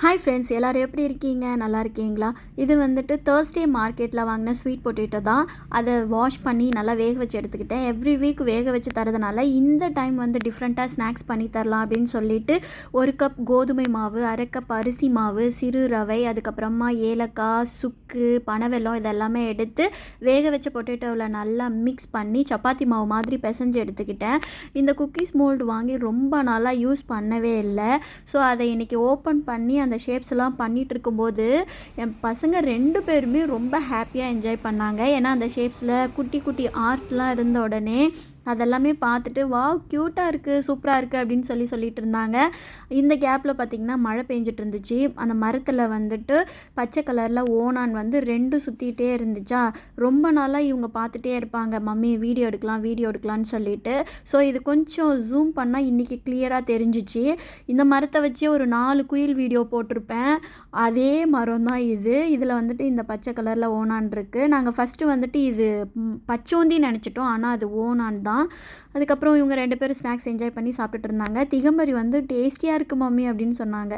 Hi friends எல்லோரும் எப்படி இருக்கீங்க? நல்லா இருக்கீங்களா? இது வந்துட்டு தேர்ஸ்டே மார்க்கெட்டில் வாங்கின ஸ்வீட் பொட்டேட்டோ தான். அதை வாஷ் பண்ணி நல்லா வேக வச்சு எடுத்துக்கிட்டேன். எவ்ரி வீக் வேக வச்சு தரதுனால இந்த டைம் வந்து டிஃப்ரெண்ட்டாக ஸ்நாக்ஸ் பண்ணி தரலாம் அப்படின்னு சொல்லிட்டு ஒரு கப் கோதுமை மாவு அரை கப் அரிசி மாவு சிறு ரவை அதுக்கப்புறமா ஏலக்காய் சுக்கு பனவெல்லம் இதெல்லாமே எடுத்து வேக வச்ச பொட்டேட்டோவில் நல்லா மிக்ஸ் பண்ணி சப்பாத்தி மாவு மாதிரி பிசைஞ்சு எடுத்துக்கிட்டேன். இந்த குக்கீஸ் மோல்டு வாங்கி ரொம்ப நாளாக யூஸ் பண்ணவே இல்லை. ஸோ அதை இன்றைக்கி ஓப்பன் பண்ணி அந்த ஷேப்ஸ்லாம் பண்ணிகிட்டு இருக்கும்போது என் பசங்க ரெண்டு பேருமே ரொம்ப ஹாப்பியாக என்ஜாய் பண்ணாங்க. ஏன்னா அந்த ஷேப்ஸில் குட்டி குட்டி ஆர்ட்லாம் இருந்த உடனே அதெல்லாமே பார்த்துட்டு வாவ் க்யூட்டாக இருக்குது சூப்பராக இருக்குது அப்படின்னு சொல்லி சொல்லிட்டு இருந்தாங்க. இந்த கேப்பில் பார்த்திங்கன்னா மழை பெஞ்சிட்டு இருந்துச்சு அந்த மரத்தில் வந்துட்டு பச்சை கலரில் ஓனான் வந்து ரெண்டு சுற்றிட்டே இருந்துச்சா? ரொம்ப நாளாக இவங்க பார்த்துட்டே இருப்பாங்க. மம்மி வீடியோ எடுக்கலாம் வீடியோ எடுக்கலாம்னு சொல்லிட்டு. ஸோ இது கொஞ்சம் ஜூம் பண்ணால் இன்றைக்கி கிளியராக தெரிஞ்சிச்சு. இந்த மரத்தை வச்சே ஒரு நாலு குயில் வீடியோ போட்டிருப்பேன். அதே மரம் தான் இது. இதில் வந்துட்டு இந்த பச்சை கலரில் ஓனான் இருக்குது நாங்கள் ஃபஸ்ட்டு வந்துட்டு இது பச்சோந்தி நினச்சிட்டோம். ஆனால் அது ஓனான் தான். தான் அதுக்கப்புறம் இவங்க ரெண்டு பேரும் ஸ்நாக்ஸ் என்ஜாய் பண்ணி சாப்பிட்டுட்டு இருந்தாங்க. திகம்பரி வந்து டேஸ்டியாக இருக்குது மம்மி அப்படின்னு சொன்னாங்க.